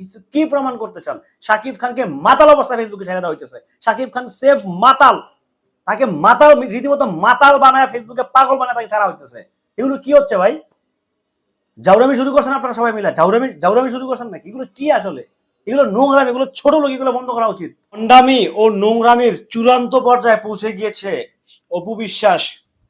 কিছু কি প্রমাণ করতে চান? শাকিব খানকে মাতাল অবস্থা ফেসবুকে ছেড়ে দেওয়া হইতেছে। শাকিব খান সেফ মাতাল। তাকে মাতাল, রীতিমতো মাতাল বানায় ফেসবুকে পাগল বানায় তাকে ছাড়া হইতেছে। এগুলো কি হচ্ছে ভাই? জাউরামি শুরু করছেন আপনারা সবাই মিলে। জাউরামি জাউরামি শুরু করছেন নাকি? এগুলো কি আসলে? এগুলো নোংরামি, এগুলো ছোট লোক এগুলো বন্ধ করা উচিত। ভণ্ডামি ও নোংরামির চূড়ান্ত পর্যায়ে পৌঁছে গিয়েছে অপু বিশ্বাস,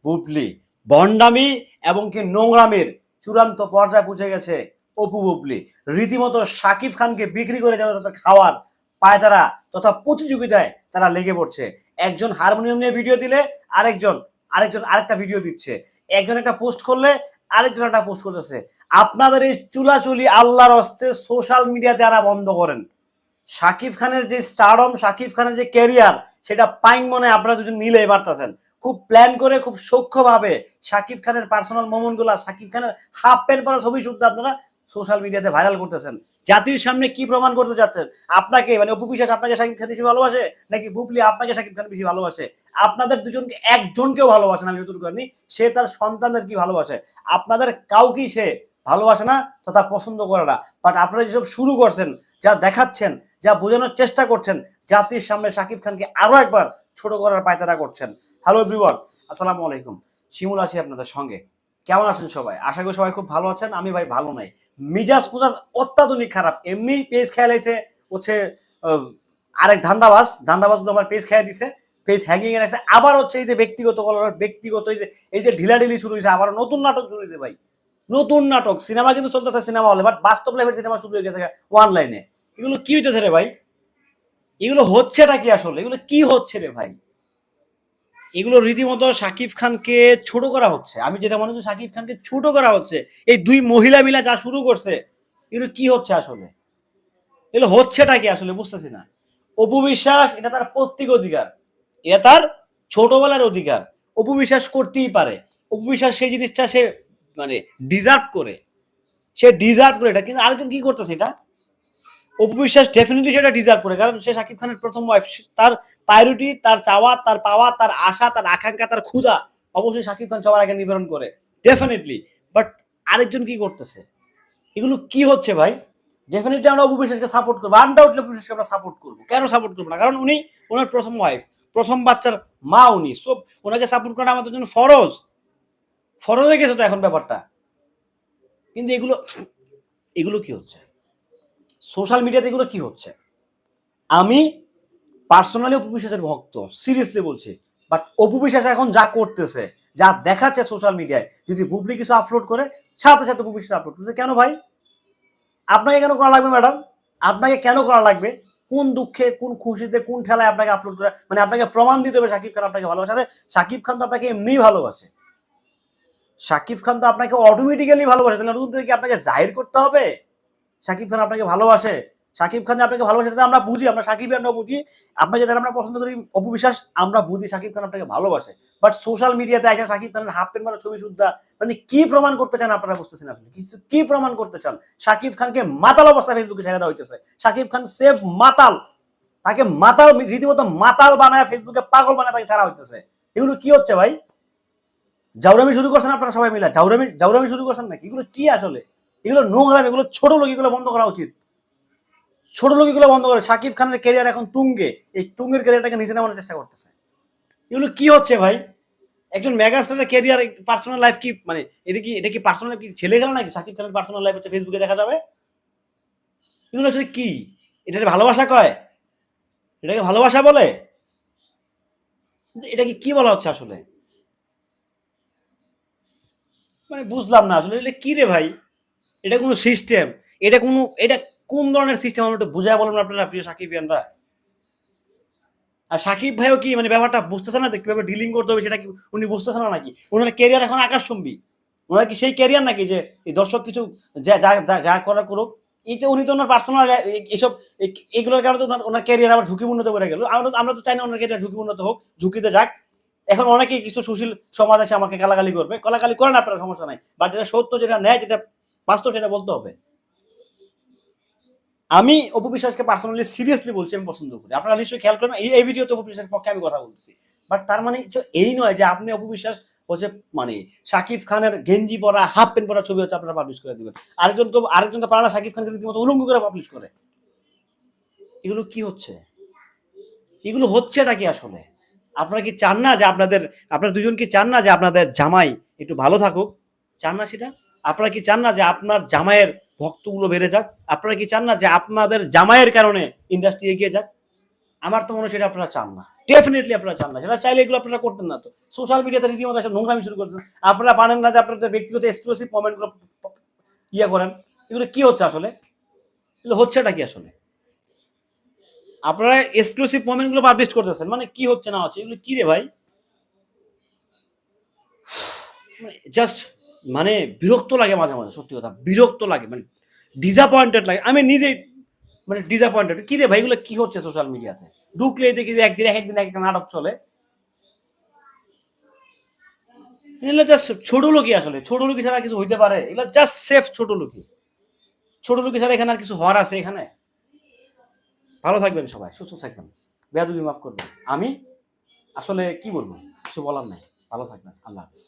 বুবলি। ভণ্ডামি এবং কি নোংরামির চূড়ান্ত পর্যায়ে পৌঁছে গেছে অপু বুবলি। রীতিমতো সাকিব খানকে বিক্রি করে যেন তাদের খাওয়ার পায়তারা তথা প্রতিযোগিতায় তারা লেগে পড়ছে। একজন হারমোনিয়াম নিয়ে ভিডিও দিলে আরেকজন আরেকজন আরেকটা ভিডিও দিচ্ছে। একজন একটা পোস্ট করলে আরেকজন একটা পোস্ট করতেছে। আপনাদের এই চুলাচুলি আল্লাহর হস্তে সোশ্যাল মিডিয়াতে দ্বারা বন্ধ করেন। শাকিব খানের যে স্টারডম শাকিব খানের যে ক্যারিয়ার সেটা পাইং মনে আপনারা দুজন মিলে পারতেছেন খুব প্ল্যান করে, খুব সূক্ষ্মভাবে শাকিব খানের পার্সোনাল মোমেন্টগুলা শাকিব খানের হাফ প্যান্ট পরা ছবি শুদ্ধ আপনারা সোশ্যাল মিডিয়াতে ভাইরাল করতেছেন। জাতির সামনে কি প্রমাণ করতে যাচ্ছেন? আপনাকে মানে অপু বিশ্বাস আপনাকে শাকিব খান বেশি ভালোবাসে, নাকি বুবলি আপনাকে শাকিব খান বেশি ভালোবাসে? আপনাদের দুজনকে একজনকেও ভালোবাসে না, আমি যতটুকু জানি, সে তার সন্তানদের কি ভালোবাসে? আপনাদের কাউকেই সে ভালোবাসে না, তথা পছন্দ করে না। বাট আপনারা যেসব শুরু করছেন, যা দেখাচ্ছেন, যা বোঝানোর চেষ্টা করছেন, জাতির সামনে শাকিব খানকে আরও একবার ছোট করার পায়তারা করছেন। হ্যালো এভরিওয়ান আসসালামু আলাইকুম। শিমুল আছি আপনাদের সঙ্গে। কেমন আছেন সবাই? আশা করি সবাই খুব ভালো আছেন আমি ভাই ভালো নাই। মিজাজ পুজাজ অত্যাধুনিক খারাপ এমনি পেজ খেয়ালাইছে হচ্ছে আহ, আরেক ধান্দাবাজগুলো আমার পেজ খেয়ে দিছে পেজ হ্যাঙ্গিং এ রাখছে। আবার হচ্ছে এই যে ব্যক্তিগত কলার ব্যক্তিগত এই যে এই যে ঢিলাঢিলি শুরু হয়েছে আবার নতুন নাটক শুরু হয়েছে ভাই। নতুন নাটক সিনেমা কিন্তু চলতেছে সিনেমা হলে বাট বাস্তব লাইফের সিনেমা শুরু হয়ে গেছে ওয়ান লাইনে এগুলো কি হইতেছে রে ভাই? এগুলো হচ্ছেটা কি আসলে? এগুলো কি হচ্ছে রে ভাই? এগুলো রীতিমতো সাকিব খানকে ছোট করা হচ্ছে। আমি যেটা মনে করি সাকিব খানকে ছোট করা হচ্ছে। এই দুই মহিলা মিলা যা শুরু করছে, এগুলো কি হচ্ছে আসলে? এগুলো হচ্ছেটা কি আসলে বুঝতেছি না। অপু বিশ্বাস, এটা তার প্রত্যেক অধিকার। এটা তার ছোটবেলার অধিকার। অপু বিশ্বাস করতেই পারে। অপু বিশ্বাস সেই জিনিসটা সে মানে ডিজার্ভ করে। সে ডিজার্ভ করে এটা। কিন্তু আরেকজন কি করতেছে এটা? অপু বিশ্বাস ডেফিনেটলি সেটা ডিজার্ভ করে। কারণ সে শাকিব খানের প্রথম ওয়াইফ তার প্রায়োরিটি তার চাওয়া, তার পাওয়া, তার আশা, তার আকাঙ্ক্ষা, তার ক্ষুধা অবশ্যই শাকিব খান সবার আগে নিবারণ করে। ডেফিনেটলি বাট আরেকজন কি করতেছে? এগুলো কি হচ্ছে ভাই? ডেফিনেটলি আমরা অপু বিশ্বাসকে সাপোর্ট করব। আনডাউটলি অপু বিশ্বাসকে আমরা সাপোর্ট করব। কেন সাপোর্ট করব না? কারণ উনি ওনার প্রথম ওয়াইফ প্রথম বাচ্চার মা উনি। সব ওনাকে সাপোর্ট করা আমাদের জন্য ফরজ। ফরজ হয়ে গেছে তো এখন ব্যাপারটা। কিন্তু এগুলো এগুলো কি হচ্ছে? সোশ্যাল মিডিয়াতে এগুলো কি হচ্ছে? আমি পার্সোনালি অপু বিশ্বাসের ভক্ত সিরিয়াসলি বলছি। বাট অপু বিশ্বাস এখন যা করতেছে, যা দেখাচ্ছে সোশ্যাল মিডিয়ায় যদি বুবলি কিছু আপলোড করে, সাথে সাথে অপু বিশ্বাস আপলোড করছে কেন ভাই? আপনাকে কেন করা লাগবে ম্যাডাম আপনাকে কেন করা লাগবে? কোন দুঃখে, কোন খুশিতে, কোন ঠেলায় আপনাকে আপলোড করে মানে আপনাকে প্রমাণ দিতে হবে শাকিব খান আপনাকে ভালোবাসে। শাকিব খান তো আপনাকে এমনি ভালোবাসে। শাকিব খান তো আপনাকে অটোমেটিক্যালি ভালোবাসে। তাহলে নতুন করে কি আপনাকে জাহির করতে হবে? শাকিব খান আপনাকে ভালোবাসে? শাকিব খান আপনাকে ভালোবাসে আমরা বুঝি, আমরা শাকিব আমরা বুঝি। আপনাকে যারা আমরা পছন্দ করি অপু বিশ্বাস আমরা বুঝি শাকিব খান আপনাকে ভালোবাসে। বাট সোশ্যাল মিডিয়াতে আসা শাকিব খানের হাফ প্যান্ট ছবি শুদ্ধা মানে কি প্রমাণ করতে চান আপনারা বুঝতেছেন আসলে? কিছু কি প্রমাণ করতে চান? শাকিব খানকে মাতাল অবস্থা ফেসবুকে ছেড়ে দেওয়া হইতেছে। শাকিব খান সেফ মাতাল। তাকে মাতাল, রীতিমতো মাতাল বানায় ফেসবুকে পাগল বানায় তাকে ছাড়া হইতেছে। এগুলো কি হচ্ছে ভাই? জাউরামি শুরু করছেন আপনারা সবাই মিলে। জাউরামি জাউরামি শুরু করছেন নাকি? এগুলো কি আসলে? এগুলো নোংরামি, এগুলো ছোট লোক, এগুলো বন্ধ করা উচিত। ছোট লোক এগুলো বন্ধ করে। শাকিব খানের ক্যারিয়ার এখন তুঙ্গে। এই তুঙ্গের ক্যারিয়ারটাকে নিচে নামানোর চেষ্টা করতেছে। এগুলো কি হচ্ছে ভাই? একজন মেগাস্টারের ক্যারিয়ার পার্সোনাল লাইফ কি মানে এটা কি এটা কি পার্সোনাল কি ছেলে গেল নাকি শাকিব খানের পার্সোনাল লাইফ হচ্ছে ফেসবুকে দেখা যাবে? এগুলো আসলে কি? এটা ভালোবাসা কয়? এটাকে ভালোবাসা বলে? এটা কি কি বলা হচ্ছে আসলে? মানে বুঝলাম না আসলে। এটা কি রে ভাই? এটা কোনো সিস্টেম এটা কোনো, এটা কোন ধরনের সিস্টেম আমরা একটু বুঝায় বলুন আপনারা, প্রিয় সাকিবিয়ানরা? আর সাকিব ভাইও কি মানে ব্যাপারটা বুঝতেছে না কীভাবে ডিলিং করতে হবে সেটা কি উনি বুঝতেছে না নাকি? ওনার ক্যারিয়ার এখন আকাশচুম্বী। ওনার কি সেই ক্যারিয়ার নাকি যে এই দর্শক কিছু যা যা করার করুক? এই যে উনি তো ওনার পার্সোনাল এইসব, এই- এগুলোর কারণে ওনার- ওনার ক্যারিয়ার আবার ঝুঁকিপূর্ণ করে গেল। আমরা আমরা তো চাই না ওনার ক্যারিয়ার ঝুঁকিপূর্ণ হোক, ঝুঁকিতে যাক। এখন অনেকে কিছু সুশীল সমাজ আছে আমাকে গালাগালি করবে। কলাগালি করেন আপনারা, সমস্যা নাই। বা যেটা সত্য, যেটা ন্যায়, যেটা বাস্তব, সেটা বলতে হবে। আমি অপু বিশ্বাসকে পার্সোনালি সিরিয়াসলি বলছি, আমি পছন্দ করি। আপনারা নিশ্চয়ই খেয়াল করেন এই ভিডিওতে অপু বিশ্বাসের পক্ষে আমি কথা বলছি বাট তার মানে এই নয় যে আপনি অপু বিশ্বাস হচ্ছে মানে শাকিব খানের গেঞ্জি পরা হাফ প্যান্ট পরা ছবি হচ্ছে আপনারা পাবলিশ করে দিবেন। আরেকজন তো আরেকজন তো পারে না শাকিব খানকে রীতিমতো উলঙ্গ করে পাবলিশ করে। এগুলো কি হচ্ছে? এগুলো হচ্ছেটা কি আসলে? আপনারা কি চান না যে আপনাদের, আপনারা দুজন কি চান না যে আপনাদের জামাই একটু ভালো থাকুক? চান না সেটা? আপনারা কি চান না যে আপনার জামাইয়ের ভক্তগুলো বেড়ে যাক। আপনারা কি চান না যে আপনাদের জামাইয়ের কারণে ইন্ডাস্ট্রি এগিয়ে যাক? আমার তো মনে হয় সেটা আপনারা চান না। ডেফিনেটলি আপনারা চান না। সেটা চাইলে এগুলো আপনারা করতেন না তো। সোশ্যাল মিডিয়াতে রীতিমতো একটা নোংরামি শুরু করছেন। আপনারা পারেন না যে আপনাদের ব্যক্তিগত এক্সক্লুসিভ কমেন্টগুলো ইয়ে করেন। এগুলো কি হচ্ছে আসলে? এগুলো হচ্ছেটা কি আসলে? আপনারা এক্সক্লুসিভ কমেন্টগুলো পাবলিশ করতেছেন। মানে কি হচ্ছে না হচ্ছে? এগুলো কি রে ভাই? জাস্ট মানে বিরক্ত লাগে মাঝে মাঝে, সত্যি কথা, বিরক্ত লাগে মানে ডিসঅ্যাপয়েন্টেড লাগে। আমি নিজেই মানে ডিসঅ্যাপয়েন্টেড কি রে ভাই, এগুলো কি হচ্ছে সোশ্যাল মিডিয়াতে ঢুকলে দেখি যে একদিন একদিন এক একটা নাটক চলে। এগুলো জাস্ট ছোট লোকই আসলে, ছোট লোকই ছাড়া কিছু হইতে পারে। এগুলো জাস্ট সেফ ছোট লোকই। ছোট লোকই ছাড়া এখানে আর কিছু হওয়ার আছে এখানে? ভালো থাকবেন সবাই, সুস্থ থাকবেন। বেয়াদুবি মাফ করবেন। আমি আসলে কি বলব, কিছু বলার নাই। ভালো থাকবেন। আল্লাহ হাফিজ।